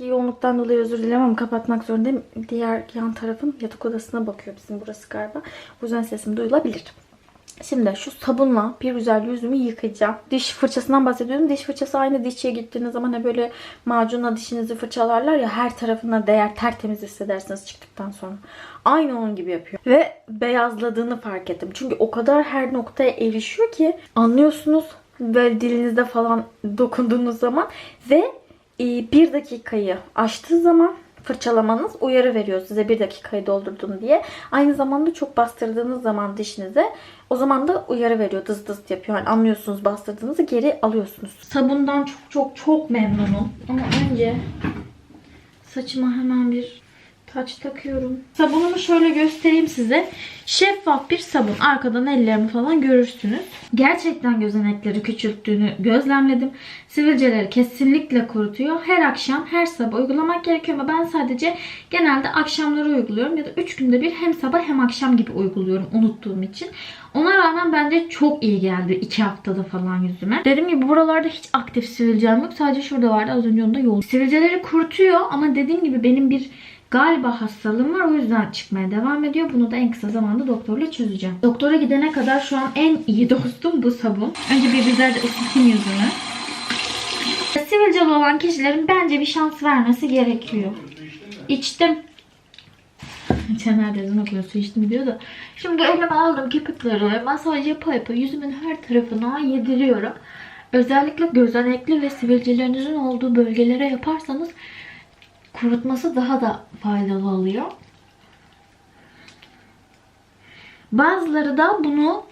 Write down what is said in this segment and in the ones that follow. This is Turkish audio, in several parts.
Yoğunluktan dolayı özür dilerim ama kapatmak zorundayım. Diğer yan tarafım yatak odasına bakıyor bizim burası galiba. Bu yüzden sesim duyulabilir. Şimdi şu sabunla bir güzel yüzümü yıkayacağım. Diş fırçasından bahsediyorum. Diş fırçası aynı dişçiye gittiğiniz zaman hani böyle macunla dişinizi fırçalarlar ya her tarafına değer tertemiz hissedersiniz çıktıktan sonra. Aynı onun gibi yapıyor. Ve beyazladığını fark ettim. Çünkü o kadar her noktaya erişiyor ki anlıyorsunuz böyle dilinizde falan dokunduğunuz zaman ve e, bir dakikayı aştığı zaman fırçalamanız uyarı veriyor size bir dakikayı doldurdun diye. Aynı zamanda çok bastırdığınız zaman dişinize o zaman da uyarı veriyor. Dız dız yapıyor. Yani anlıyorsunuz bastırdığınızı geri alıyorsunuz. Sabundan çok çok çok memnunum. Ama önce saçıma hemen bir taç takıyorum. Sabunumu şöyle göstereyim size. Şeffaf bir sabun. Arkadan ellerimi falan görürsünüz. Gerçekten gözenekleri küçülttüğünü gözlemledim. Sivilceleri kesinlikle kurutuyor. Her akşam, her sabah uygulamak gerekiyor ama ben sadece genelde akşamları uyguluyorum ya da 3 günde bir hem sabah hem akşam gibi uyguluyorum unuttuğum için. Ona rağmen bence çok iyi geldi 2 haftada falan yüzüme. Dediğim gibi buralarda hiç aktif sivilcem yok. Sadece şurada vardı az önce onda yoğun. Sivilceleri kurutuyor ama dediğim gibi benim bir Galiba hastalığım var o yüzden çıkmaya devam ediyor. Bunu da en kısa zamanda doktorla çözeceğim. Doktora gidene kadar şu an en iyi dostum bu sabun. Önce bir güzelce ısıtayım yüzümü. Sivilceli olan kişilerin bence bir şans vermesi gerekiyor. İçtim. Caner de okuyor su içtim diyor da. Şimdi elime aldım kirpikleri masaj yapa yapa yüzümün her tarafına yediriyorum. Özellikle gözenekli ve sivilcelerinizin olduğu bölgelere yaparsanız kurutması daha da faydalı oluyor. Bazıları da bunu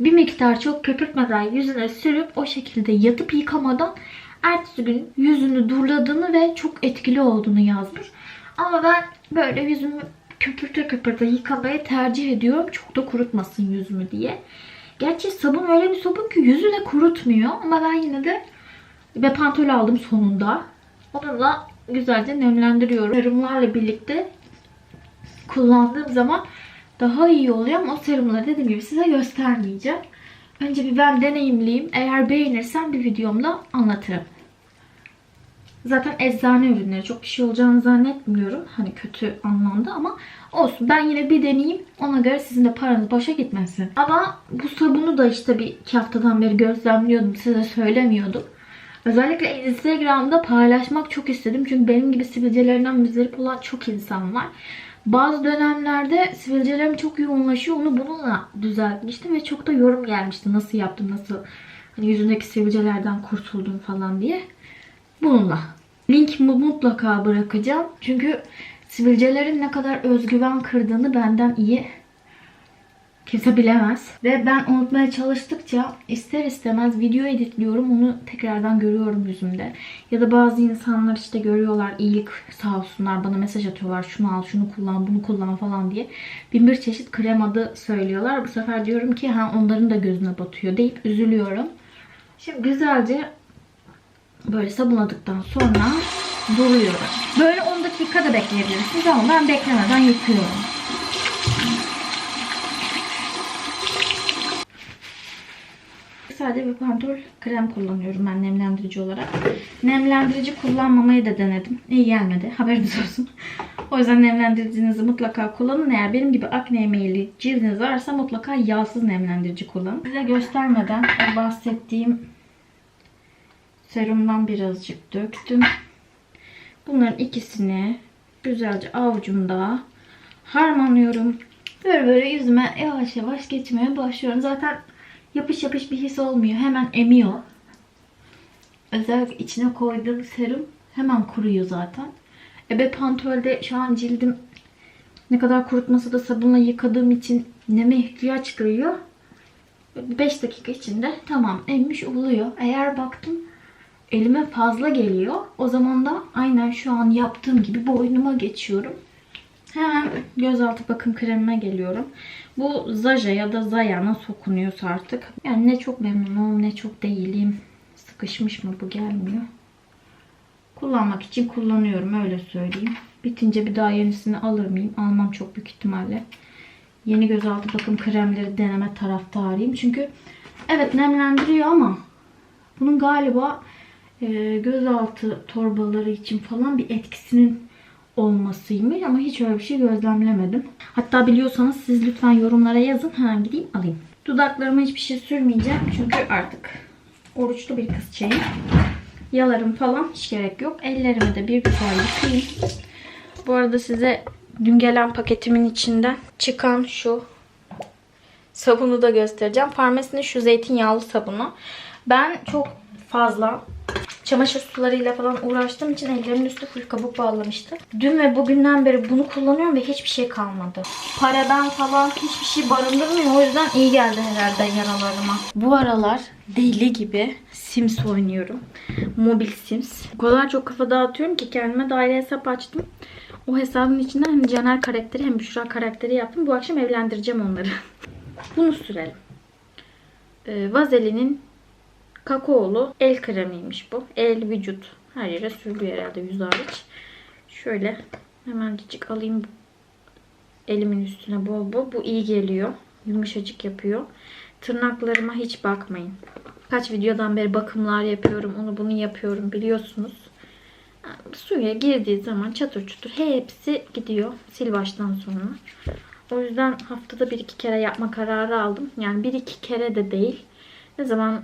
bir miktar çok köpürtmeden yüzüne sürüp o şekilde yatıp yıkamadan ertesi gün yüzünü durladığını ve çok etkili olduğunu yazmış. Ama ben böyle yüzümü köpürte köpürte yıkamayı tercih ediyorum. Çok da kurutmasın yüzümü diye. Gerçi sabun öyle bir sabun ki yüzü de kurutmuyor. Ama ben yine de ve pantol aldım sonunda. Onunla güzelce nemlendiriyorum. Serumlarla birlikte kullandığım zaman daha iyi oluyor ama o serumları dediğim gibi size göstermeyeceğim. Önce bir ben deneyimleyeyim. Eğer beğenirsem bir videomda anlatırım. Zaten eczane ürünleri çok bir şey olacağını zannetmiyorum. Hani kötü anlamda ama olsun. Ben yine bir deneyeyim. Ona göre sizin de paranız boşa gitmesin. Ama bu sabunu da işte bir iki haftadan beri gözlemliyordum. Size söylemiyordum. Özellikle Instagram'da paylaşmak çok istedim. Çünkü benim gibi sivilcelerinden müzdarip olan çok insan var. Bazı dönemlerde sivilcelerim çok yoğunlaşıyor. Onu bununla düzeltmiştim ve çok da yorum gelmişti. Nasıl yaptım, nasıl hani yüzündeki sivilcelerden kurtuldum falan diye. Bununla. Link mutlaka bırakacağım. Çünkü sivilcelerin ne kadar özgüven kırdığını benden iyi kimse bilemez. Ve ben unutmaya çalıştıkça ister istemez video editliyorum. Onu tekrardan görüyorum yüzümde. Ya da bazı insanlar işte görüyorlar iyilik sağ olsunlar bana mesaj atıyorlar. Şunu al, şunu kullan, bunu kullan falan diye. Bin bir çeşit krem adı söylüyorlar. Bu sefer diyorum ki ha onların da gözüne batıyor deyip üzülüyorum. Şimdi güzelce böyle sabunladıktan sonra duruyorum. Böyle 10 dakika da bekleyebilirsiniz ama ben beklemeden yıkıyorum. Sadece bir pantol krem kullanıyorum ben nemlendirici olarak. Nemlendirici kullanmamayı da denedim. İyi gelmedi. Haberiniz olsun. O yüzden nemlendiricinizi mutlaka kullanın. Eğer benim gibi akne meyilli cildiniz varsa mutlaka yağsız nemlendirici kullanın. Size göstermeden bahsettiğim serumdan birazcık döktüm. Bunların ikisini güzelce avucumda harmanlıyorum. Böyle böyle yüzüme yavaş yavaş geçmeye başlıyorum. Zaten yapış yapış bir his olmuyor. Hemen emiyor. Özellikle içine koyduğum serum hemen kuruyor zaten. Ebe pantolde şu an cildim ne kadar kurutmasa da sabunla yıkadığım için neme ihtiyaç duyuyor. 5 dakika içinde tamam emmiş oluyor. Eğer baktım elime fazla geliyor. O zaman da aynen şu an yaptığım gibi boynuma geçiyorum. Hemen gözaltı bakım kremime geliyorum. Bu Zaja ya da Zaya nasıl okunuyorsa artık. Yani ne çok memnunum ne çok değilim. Sıkışmış mı bu gelmiyor. Kullanmak için kullanıyorum öyle söyleyeyim. Bitince bir daha yenisini alır mıyım? Almam çok büyük ihtimalle. Yeni gözaltı bakım kremleri deneme taraftarıyım. Çünkü evet nemlendiriyor ama bunun galiba e, gözaltı torbaları için falan bir etkisinin olmasıymış ama hiç öyle bir şey gözlemlemedim. Hatta biliyorsanız siz lütfen yorumlara yazın hemen gideyim alayım. Dudaklarıma hiçbir şey sürmeyeceğim çünkü artık oruçlu bir kızçayım. Yalarım falan hiç gerek yok. Ellerimi de bir güzel yıkayayım. Bu arada size dün gelen paketimin içinden çıkan şu sabunu da göstereceğim. Parmesinin şu zeytinyağlı sabunu. Ben çok fazla çamaşır sularıyla falan uğraştığım için ellerimin üstü full kabuk bağlamıştı. Dün ve bugünden beri bunu kullanıyorum ve hiçbir şey kalmadı. Paradan falan hiçbir şey barındırmıyor. O yüzden iyi geldi herhalde yaralarıma. Bu aralar deli gibi Sims oynuyorum. Mobil Sims. O kadar çok kafa dağıtıyorum ki kendime daire hesap açtım. O hesabın içinden hem Caner karakteri hem Büşra karakteri yaptım. Bu akşam evlendireceğim onları. Bunu sürelim. Ee, Vazelinin kakaolu el kremiymiş bu. El vücut. Her yere sürülüyor herhalde yüz hariç. Şöyle hemencik alayım elimin üstüne bol bol. Bu iyi geliyor. Yumuşacık yapıyor. Tırnaklarıma hiç bakmayın. Kaç videodan beri bakımlar yapıyorum. Onu bunu yapıyorum biliyorsunuz. Suya girdiği zaman çatır çutur hepsi gidiyor sil baştan sonra. O yüzden haftada bir iki kere yapma kararı aldım. Yani bir iki kere de değil. Ne zaman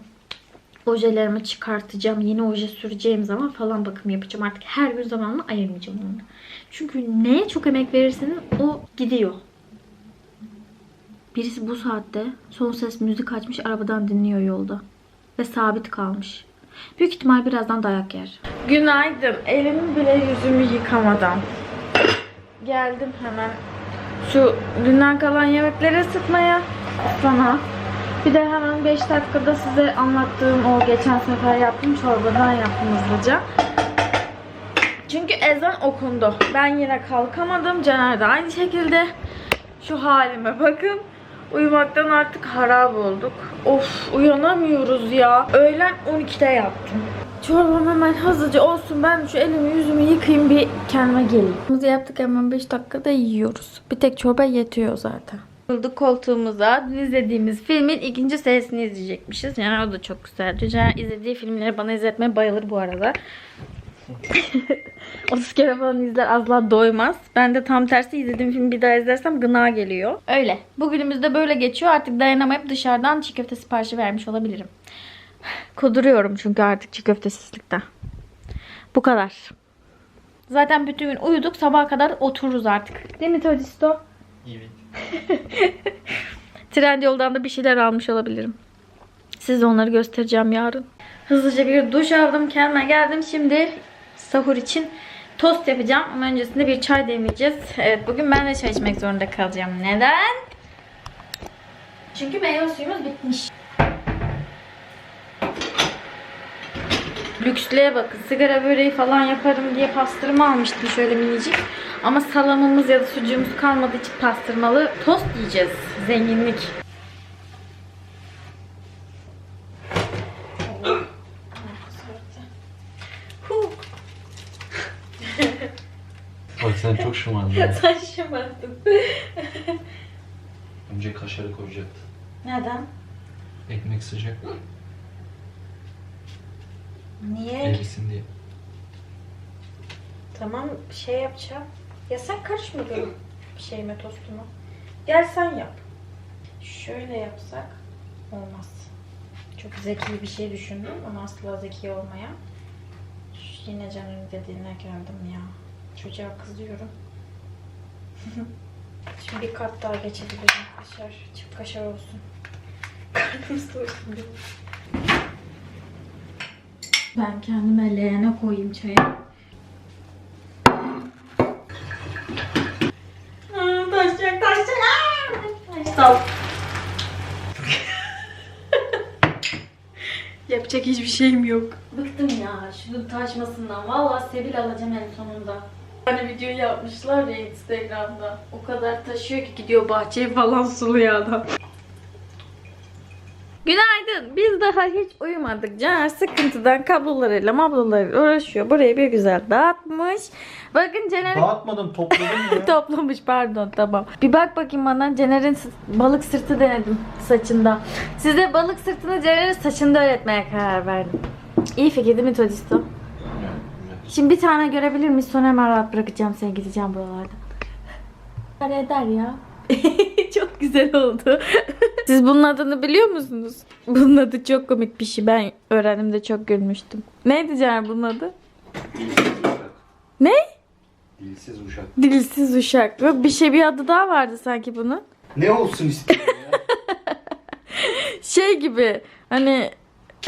ojelerimi çıkartacağım, yeni oje süreceğim zaman falan bakım yapacağım. Artık her gün zamanını ayırmayacağım onu. Çünkü neye çok emek verirseniz o gidiyor. Birisi bu saatte son ses müzik açmış arabadan dinliyor yolda. Ve sabit kalmış. Büyük ihtimal birazdan dayak yer. Günaydın. Elimi bile yüzümü yıkamadan. Geldim hemen şu dünden kalan yemekleri ısıtmaya sana. Bir de hemen 5 dakikada size anlattığım o geçen sefer yaptığım çorbadan yaptım hızlıca. Çünkü ezan okundu. Ben yine kalkamadım. Caner de aynı şekilde. Şu halime bakın. Uyumaktan artık harap olduk. Of uyanamıyoruz ya. Öğlen 12'de yaptım. Çorbam hemen hızlıca olsun. Ben şu elimi yüzümü yıkayayım bir kendime geleyim. Yaptık hemen 5 dakikada yiyoruz. Bir tek çorba yetiyor zaten. Yıldık koltuğumuza dün izlediğimiz filmin ikinci serisini izleyecekmişiz. Yani o da çok güzeldi. Caner izlediği filmleri bana izletmeye bayılır bu arada. 30 kere falan izler asla doymaz. Ben de tam tersi izlediğim filmi bir daha izlersem gına geliyor. Öyle. Bugünümüz de böyle geçiyor. Artık dayanamayıp dışarıdan çiğ köfte siparişi vermiş olabilirim. Kuduruyorum çünkü artık çiğ köftesizlikten. Bu kadar. Zaten bütün gün uyuduk. Sabaha kadar otururuz artık. Değil mi Todisto? Evet. Trendyol'dan da bir şeyler almış olabilirim. Size onları göstereceğim yarın. Hızlıca bir duş aldım. Kendime geldim. Şimdi sahur için tost yapacağım. Ama öncesinde bir çay demleyeceğiz. Evet bugün ben de çay içmek zorunda kalacağım. Neden? Çünkü meyve suyumuz bitmiş. Lükslüğe bakın. Sigara böreği falan yaparım diye pastırma almıştım şöyle minicik. Ama salamımız ya da sucuğumuz kalmadığı için pastırmalı tost yiyeceğiz. Zenginlik. Bak sen çok şımardın. Sen şımardın. Önce kaşarı koyacaktın. Neden? Ekmek sıcak. Niye? Erisin diye. Tamam şey yapacağım. Ya sen karışma benim şeyime tostuma. Gel sen yap. Şöyle yapsak olmaz. Çok zeki bir şey düşündüm ama asla zeki olmayan. Yine Caner'in dediğine geldim ya. Çocuğa kızıyorum. Şimdi bir kat daha geçebilirim kaşar. Çift kaşar olsun. Karnım soğusun. Ben kendime leğene koyayım çayı. Sal. Yapacak hiçbir şeyim yok. Bıktım ya şunun taşmasından. Vallahi Sevil alacağım en sonunda. Hani video yapmışlar ya Instagram'da. O kadar taşıyor ki gidiyor bahçeyi falan suluyor adam. Günaydın. Biz daha hiç uyumadık. Caner sıkıntıdan kablolarıyla mablolarıyla uğraşıyor. Burayı bir güzel dağıtmış. Bakın Caner'in Dağıtmadım topladım ya. Toplamış pardon tamam. Bir bak bakayım bana Caner'in balık sırtı denedim saçında. Size balık sırtını Caner'in saçında öğretmeye karar verdim. İyi fikir değil mi Todisto? Şimdi bir tane görebilir miyiz? Sonra hemen rahat bırakacağım seni gideceğim buralardan. Eder ya. güzel oldu. Siz bunun adını biliyor musunuz? Bunun adı çok komik bir şey. Ben öğrendiğimde çok gülmüştüm. Neydi Caner bunun adı? Dilsiz uşak. Ne? Dilsiz uşak. Dilsiz uşak. Yok bir şey bir adı daha vardı sanki bunun. Ne olsun istiyorsun ya? Şey gibi hani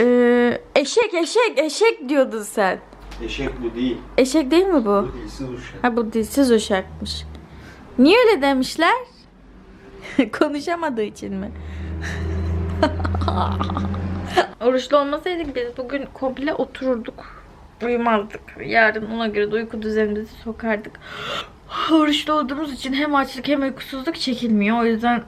e, eşek eşek eşek diyordun sen. Eşek bu değil. Eşek değil mi bu? Bu dilsiz uşak. Ha bu dilsiz uşakmış. Niye öyle demişler? Konuşamadığı için mi? Oruçlu olmasaydık biz bugün komple otururduk. Uyumazdık. Yarın ona göre de uyku düzenimizi sokardık. Oruçlu olduğumuz için hem açlık hem uykusuzluk çekilmiyor. O yüzden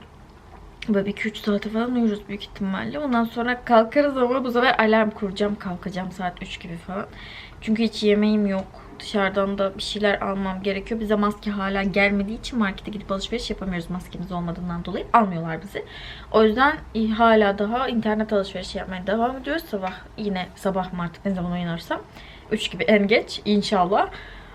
böyle 2-3 saate falan uyuruz büyük ihtimalle. Ondan sonra kalkarız ama bu sefer alarm kuracağım. Kalkacağım saat 3 gibi falan. Çünkü hiç yemeğim yok. Dışarıdan da bir şeyler almam gerekiyor. Bize maske hala gelmediği için markete gidip alışveriş yapamıyoruz maskemiz olmadığından dolayı. Almıyorlar bizi. O yüzden e, hala daha internet alışverişi yapmaya devam ediyoruz. Sabah yine sabah mı artık ne zaman uyanırsam. 3 gibi en geç inşallah.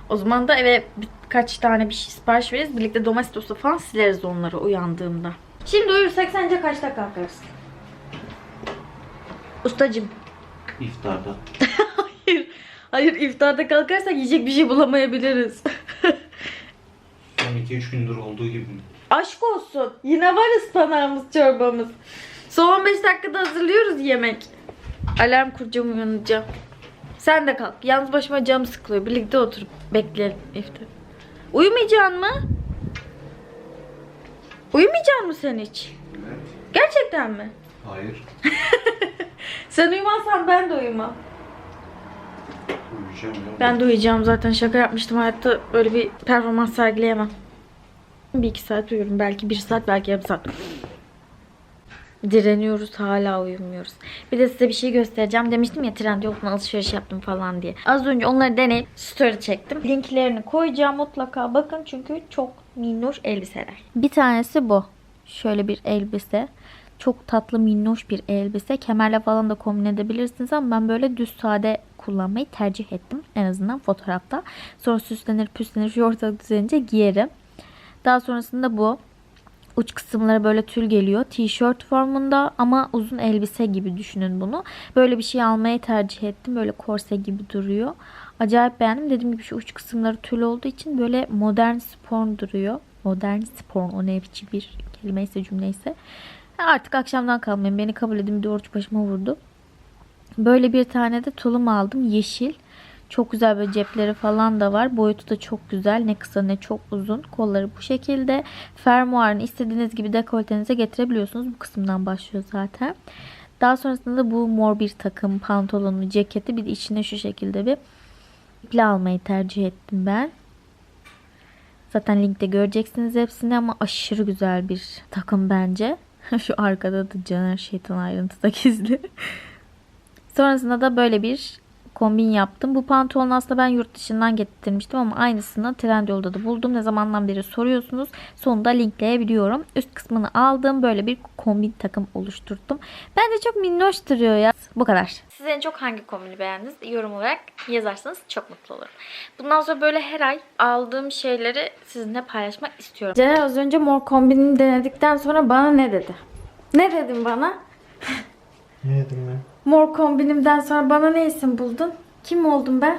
O zaman da eve birkaç tane bir şey sipariş veririz. Birlikte domestosla falan sileriz onları uyandığımda. Şimdi uyursak sence kaçta kalkarız? Ustacım. İftarda. Hayır. Hayır iftarda kalkarsak yiyecek bir şey bulamayabiliriz. Son 2-3 gündür olduğu gibi mi? Aşk olsun. Yine var ıspanağımız çorbamız. Son 15 dakikada hazırlıyoruz yemek. Alarm kuracağım uyanacağım. Sen de kalk. Yalnız başıma canım sıkılıyor. Birlikte oturup bekleyelim iftar. Uyumayacaksın mı? Uyumayacaksın mı sen hiç? Evet. Gerçekten mi? Hayır. Sen uyumazsan ben de uyumam. Ben de uyuyacağım zaten. Şaka yapmıştım. Hayatta böyle bir performans sergileyemem. Bir iki saat uyuyorum. Belki bir saat, belki yarım saat. Direniyoruz hala uyumuyoruz. Bir de size bir şey göstereceğim. Demiştim ya Trendyol'dan alışveriş yaptım falan diye. Az önce onları deneyip story çektim. Linklerini koyacağım mutlaka. Bakın çünkü çok minnoş elbiseler. Bir tanesi bu. Şöyle bir elbise. Çok tatlı minnoş bir elbise. Kemerle falan da kombin edebilirsiniz ama ben böyle düz sade kullanmayı tercih ettim. En azından fotoğrafta. Sonra süslenir püslenir şu ortalık düzenince giyerim. Daha sonrasında bu. Uç kısımları böyle tül geliyor. Tişört formunda ama uzun elbise gibi düşünün bunu. Böyle bir şey almayı tercih ettim. Böyle korse gibi duruyor. Acayip beğendim. Dediğim gibi şu uç kısımları tül olduğu için böyle modern spor duruyor. Modern spor o ne biçim bir kelimeyse cümleyse. Artık akşamdan kalmayın. Beni kabul edin. Bir de oruç başıma vurdu. Böyle bir tane de tulum aldım. Yeşil. Çok güzel böyle cepleri falan da var. Boyutu da çok güzel. Ne kısa ne çok uzun. Kolları bu şekilde. Fermuarını istediğiniz gibi dekoltenize getirebiliyorsunuz. Bu kısımdan başlıyor zaten. Daha sonrasında bu mor bir takım pantolonu, ceketi bir de içine şu şekilde bir iple almayı tercih ettim ben. Zaten linkte göreceksiniz hepsini ama aşırı güzel bir takım bence. Şu arkada da Caner şeytan ayrıntıda gizli. Sonrasında da böyle bir kombin yaptım. Bu pantolonu aslında ben yurt dışından getirmiştim ama aynısını Trendyol'da da buldum. Ne zamandan beri soruyorsunuz. Sonunda linkleyebiliyorum. Üst kısmını aldım. Böyle bir kombin takım oluşturdum. Bence çok minnoş duruyor ya. Bu kadar. Siz en çok hangi kombini beğendiniz? Yorum olarak yazarsanız çok mutlu olurum. Bundan sonra böyle her ay aldığım şeyleri sizinle paylaşmak istiyorum. Celal az önce mor kombinini denedikten sonra bana ne dedi? Ne dedin bana? Ne yedim ben? Mor kombinimden sonra bana ne isim buldun? Kim oldum ben?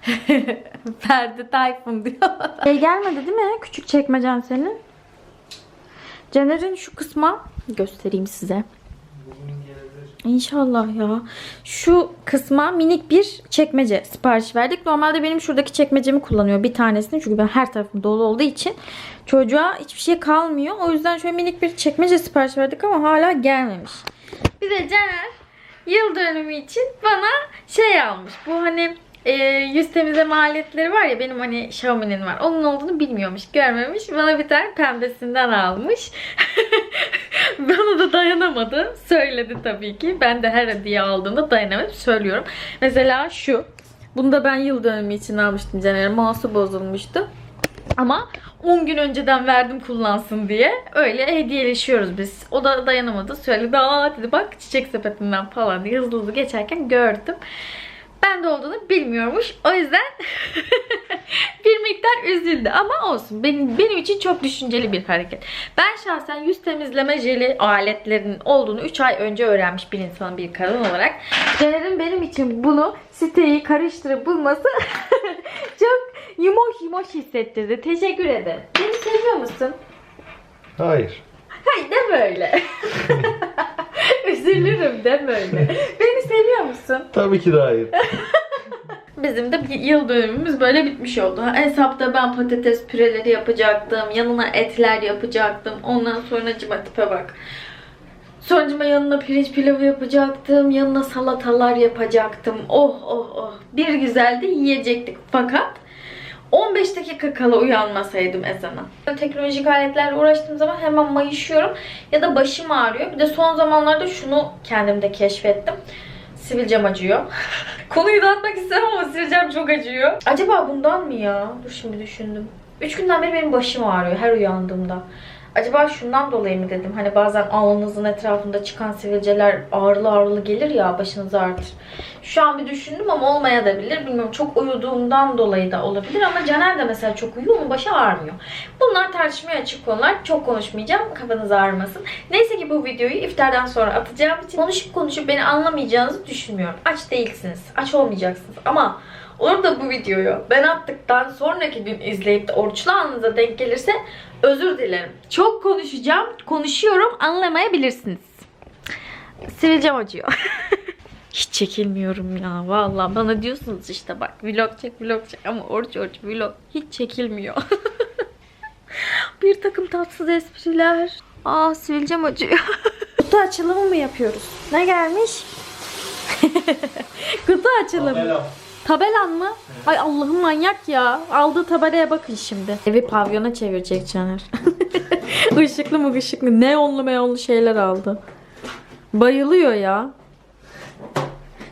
Ferdi Tayfun diyor. Şey gelmedi değil mi? Küçük çekmecen senin. Caner'in şu kısma göstereyim size. İnşallah ya. Şu kısma minik bir çekmece sipariş verdik. Normalde benim şuradaki çekmecemi kullanıyor bir tanesini. Çünkü ben her tarafım dolu olduğu için çocuğa hiçbir şey kalmıyor. O yüzden şöyle minik bir çekmece sipariş verdik ama hala gelmemiş. Bir de Caner yıl dönümü için bana şey almış. Bu hani e, yüz temizleme aletleri var ya benim hani Xiaomi'nin var. Onun olduğunu bilmiyormuş, görmemiş. Bana bir tane pembesinden almış. bana da dayanamadı. Söyledi tabii ki. Ben de her hediye aldığımda dayanamayıp söylüyorum. Mesela şu. Bunu da ben yıl dönümü için almıştım Caner'e. Mouse'u bozulmuştu. Ama 10 gün önceden verdim kullansın diye. Öyle hediyeleşiyoruz biz. O da dayanamadı. Söyledi aa dedi bak çiçek sepetinden falan diye hızlı hızlı geçerken gördüm. bende olduğunu bilmiyormuş. O yüzden bir miktar üzüldü ama olsun. Benim, benim için çok düşünceli bir hareket. Ben şahsen yüz temizleme jeli aletlerinin olduğunu 3 ay önce öğrenmiş bir insanın bir kadın olarak. Caner'in benim için bunu siteyi karıştırıp bulması yumuş yumuş hissettirdi. Teşekkür ederim. Beni seviyor musun? Hayır. Hayır de böyle. Üzülürüm de böyle. Beni seviyor musun? Tabii ki de hayır. Bizim de yıl dönümümüz böyle bitmiş oldu. Hesapta ben patates püreleri yapacaktım. Yanına etler yapacaktım. Ondan sonra cima tipe bak. Sonucuma yanına pirinç pilavı yapacaktım. Yanına salatalar yapacaktım. Oh oh oh. Bir güzel de yiyecektik. Fakat 15 dakika kala uyanmasaydım ezana. Teknolojik aletlerle uğraştığım zaman hemen mayışıyorum ya da başım ağrıyor. Bir de son zamanlarda şunu kendimde keşfettim. Sivilcem acıyor. Konuyu dağıtmak istemem ama sivilcem çok acıyor. Acaba bundan mı ya? Dur şimdi düşündüm. 3 günden beri benim başım ağrıyor her uyandığımda. Acaba şundan dolayı mı dedim? Hani bazen alnınızın etrafında çıkan sivilceler ağrılı ağrılı gelir ya başınızı ağrıtır. Şu an bir düşündüm ama olmaya da bilir. Bilmiyorum çok uyuduğumdan dolayı da olabilir ama Caner de mesela çok uyuyor ama başı ağrımıyor. Bunlar tartışmaya açık konular. Çok konuşmayacağım. Kafanız ağrımasın. Neyse ki bu videoyu iftardan sonra atacağım için konuşup konuşup beni anlamayacağınızı düşünmüyorum. Aç değilsiniz. Aç olmayacaksınız. Ama olur da bu videoyu ben attıktan sonraki gün izleyip de oruçlu anınıza denk gelirse özür dilerim. Çok konuşacağım. Konuşuyorum. Anlamayabilirsiniz. Sivilcem acıyor. Hiç çekilmiyorum ya. Vallahi bana diyorsunuz işte bak vlog çek vlog çek ama oruç oruç vlog hiç çekilmiyor. Bir takım tatsız espriler. Aa sivilcem acıyor. Kutu açılımı mı yapıyoruz? Ne gelmiş? Kutu açılımı. Tabelan mı? Ay Allah'ım manyak ya. Aldığı tabelaya bakın şimdi. Evi pavyona çevirecek Caner. Işıklı mı ışıklı neonlu meonlu şeyler aldı. Bayılıyor ya.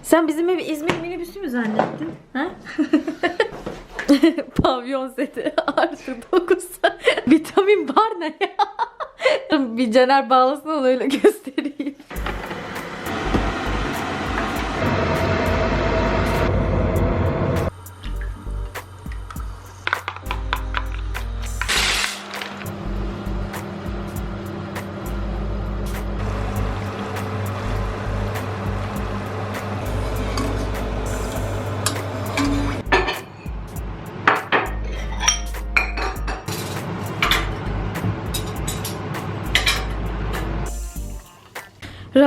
Sen bizim evi İzmir minibüsü mü zannettin? Ha? Pavyon seti artı 9. Vitamin bar ne ya? Bir Caner bağlasın onu öyle göstereyim.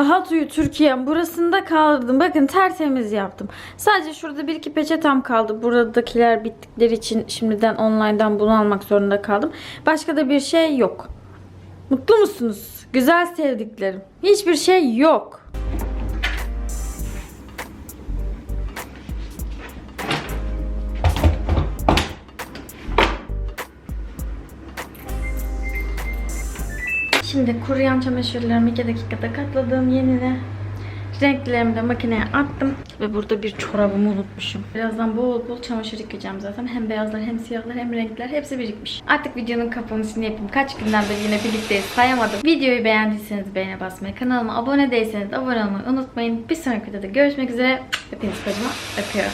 Rahat uyu Türkiye'm. Burasında kaldım. Bakın tertemiz yaptım. Sadece şurada bir iki peçetem kaldı. Buradakiler bittikleri için şimdiden online'dan bunu almak zorunda kaldım. Başka da bir şey yok. Mutlu musunuz? Güzel sevdiklerim. Hiçbir şey yok. Şimdi kuruyan çamaşırlarımı 2 dakikada katladım yenine. Renklerimi de makineye attım. Ve burada bir çorabımı unutmuşum. Birazdan bol bol çamaşır yıkayacağım zaten. Hem beyazlar hem siyahlar hem renkler hepsi birikmiş. Artık videonun kapanışını yapayım. Kaç günden beri yine birlikteyiz sayamadım. Videoyu beğendiyseniz beğene basmayı, kanalıma abone değilseniz abone olmayı unutmayın. Bir sonraki videoda görüşmek üzere. Hepinizi kocaman öpüyorum.